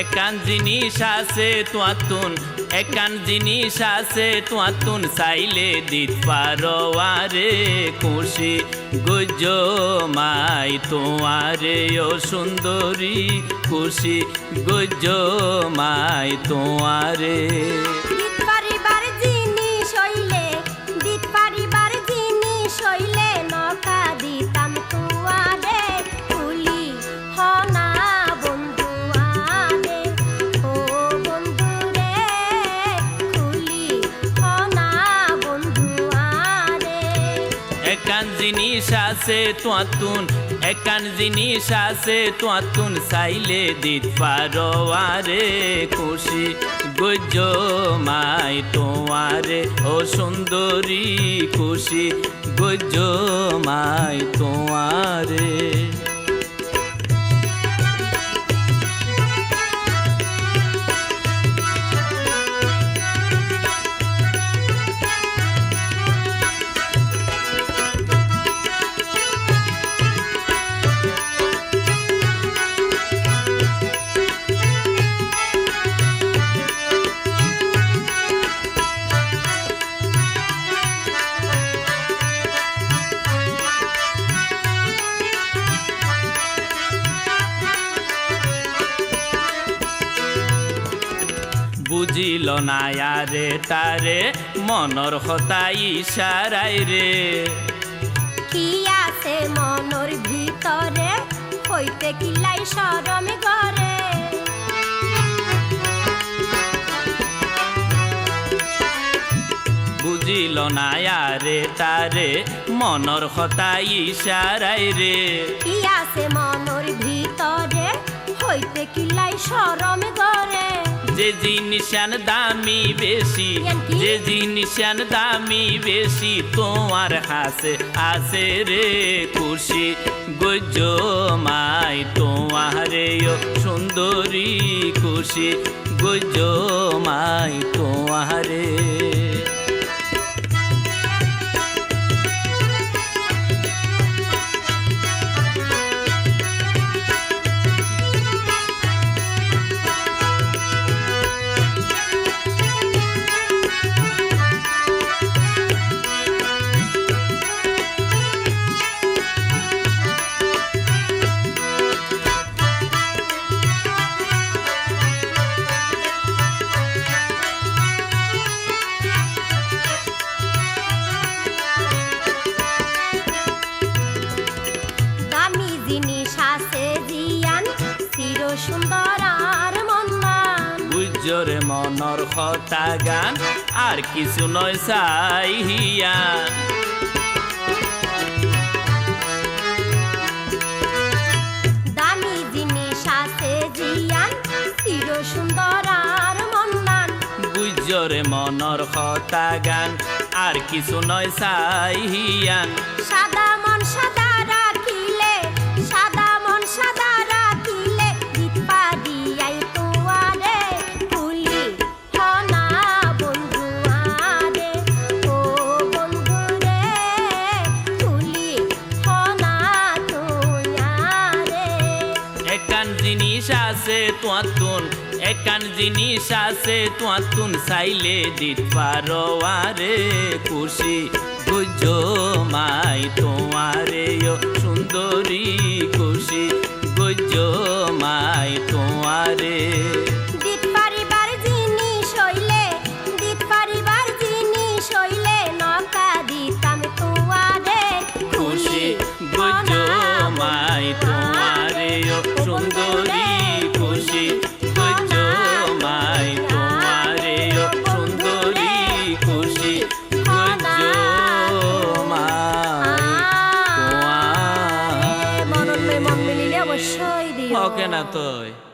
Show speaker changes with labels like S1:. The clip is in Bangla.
S1: একান জিনিস আছে তোয়াতুন, একান জিনিস আছে তোয়াতুন, চাইলে দিত পারো খুশি গুজ মাই তোমারে, ও সুন্দরী খুশি গুজ মাই তোমারে।
S2: জিনিস
S1: আছে তোয়াতুন, একান জিনিস আছে তোয়াতুন, চাইলে দিত পারো আরে খুশি গুজ মাই তোমারে, ও সুন্দরী খুশি গুজ মাই তোমারে। বুঝিল না আরে তারে মনর হতাই ইশারাই রে।
S2: কি আছে মনর ভিতরে? হইতে কিলাই সরম করে
S1: বুঝিল না আরে তারে মনর হতাই ইশারাই রে।
S2: কি আছে মনর ভিতরে? হইতে কিলাই সরম করে
S1: যে জিনিসান দামি বেশি? যে জিনিসান দামি বেশি তোমার হাসে আসে রে খুশি গুজ মাই তোমারে সুন্দরী খুশি গুজ মাই তোমারে
S2: জিয়ান চির সুন্দর আর মন্দান।
S1: গুজরে মনর হতা গান আর কিছু নয় সাইহিয়া
S2: দামি জিনিস আছে জিয়ান চির সুন্দর আর মন্দান।
S1: মনর হতা গান আর কিছু নয় সাইহিয়ান
S2: সাদা মন সাদা
S1: আছে তোয়াতুন, একান জিনিস আছে তোয়াতুন, চাইলে দিত পারো আরে খুশি, বুঝো মাই তোমারে সুন্দরী খুশি, বুঝো মাই তোমারে
S2: মন
S1: তোমারে